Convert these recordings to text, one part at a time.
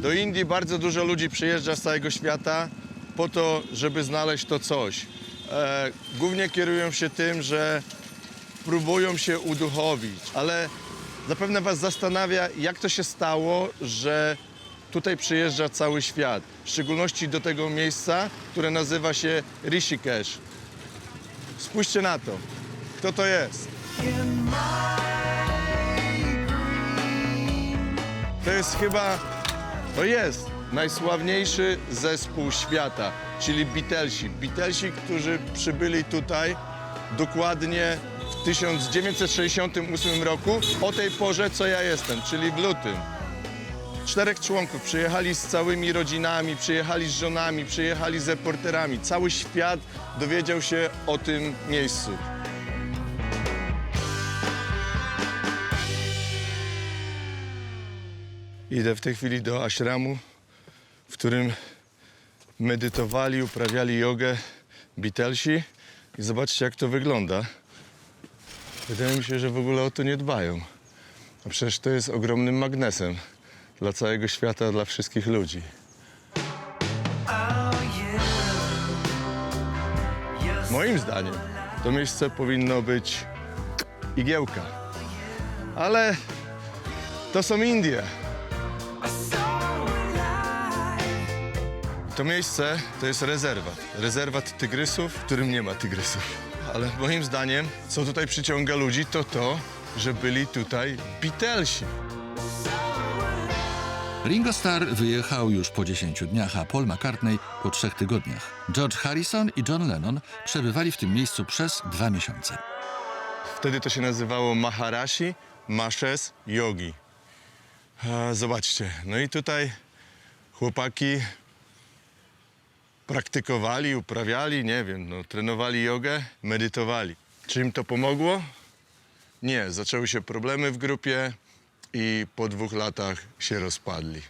Do Indii bardzo dużo ludzi przyjeżdża z całego świata po to, żeby znaleźć to coś. E, głównie kierują się tym, że próbują się uduchowić, ale zapewne Was zastanawia, jak to się stało, że tutaj przyjeżdża cały świat. W szczególności do tego miejsca, które nazywa się Rishikesh. Spójrzcie na to. Kto to jest? To jest chyba, to jest najsławniejszy zespół świata, czyli Beatlesi. Beatlesi, którzy przybyli tutaj dokładnie w 1968 roku, o tej porze, co ja jestem, czyli w lutym. Czterech członków przyjechali z całymi rodzinami, przyjechali z żonami, przyjechali z reporterami. Cały świat dowiedział się o tym miejscu. Idę w tej chwili do ashramu, w którym medytowali, uprawiali jogę Beatlesi i zobaczcie, jak to wygląda. Wydaje mi się, że w ogóle o to nie dbają. A przecież to jest ogromnym magnesem dla całego świata, dla wszystkich ludzi. Moim zdaniem to miejsce powinno być igiełka. Ale to są Indie. To miejsce to jest rezerwat. Rezerwat tygrysów, w którym nie ma tygrysów. Ale moim zdaniem, co tutaj przyciąga ludzi, to to, że byli tutaj Beatlesi. Ringo Starr wyjechał już po 10 dniach, a Paul McCartney po trzech tygodniach. George Harrison i John Lennon przebywali w tym miejscu przez dwa miesiące. Wtedy to się nazywało Maharashi Mashes Yogi. Zobaczcie, no i tutaj chłopaki praktykowali, uprawiali, nie wiem, no, trenowali jogę, medytowali. Czy im to pomogło? Nie, zaczęły się problemy w grupie i po dwóch latach się rozpadli.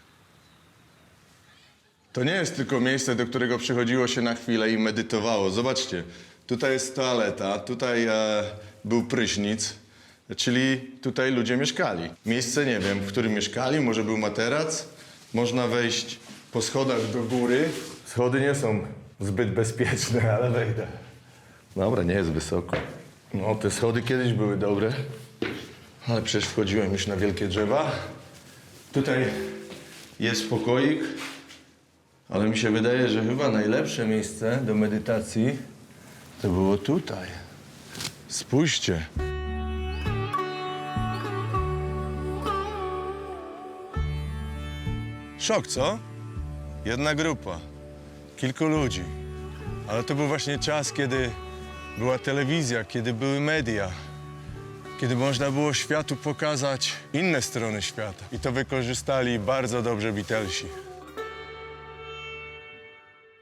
To nie jest tylko miejsce, do którego przychodziło się na chwilę i medytowało. Zobaczcie, tutaj jest toaleta, tutaj e, był prysznic, czyli tutaj ludzie mieszkali. Miejsce nie wiem, w którym mieszkali, może był materac. Można wejść po schodach do góry. Schody nie są zbyt bezpieczne, ale wejdę. Dobra, nie jest wysoko. No, te schody kiedyś były dobre, ale przecież wchodziłem już na wielkie drzewa. Tutaj jest pokoik, ale mi się wydaje, że chyba najlepsze miejsce do medytacji to było tutaj. Spójrzcie. Szok, co? Jedna grupa, kilku ludzi. Ale to był właśnie czas, kiedy była telewizja, kiedy były media, kiedy można było światu pokazać inne strony świata. I to wykorzystali bardzo dobrze Beatlesi.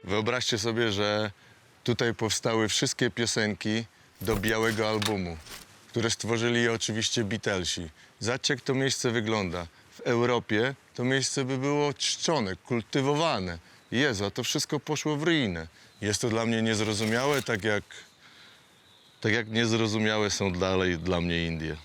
Wyobraźcie sobie, że tutaj powstały wszystkie piosenki do białego albumu, które stworzyli oczywiście Beatlesi. Zobaczcie, jak to miejsce wygląda. W Europie to miejsce by było czczone, kultywowane. Jezu, a to wszystko poszło w ruinę. Jest to dla mnie niezrozumiałe, tak jak, tak jak niezrozumiałe są dalej dla mnie Indie.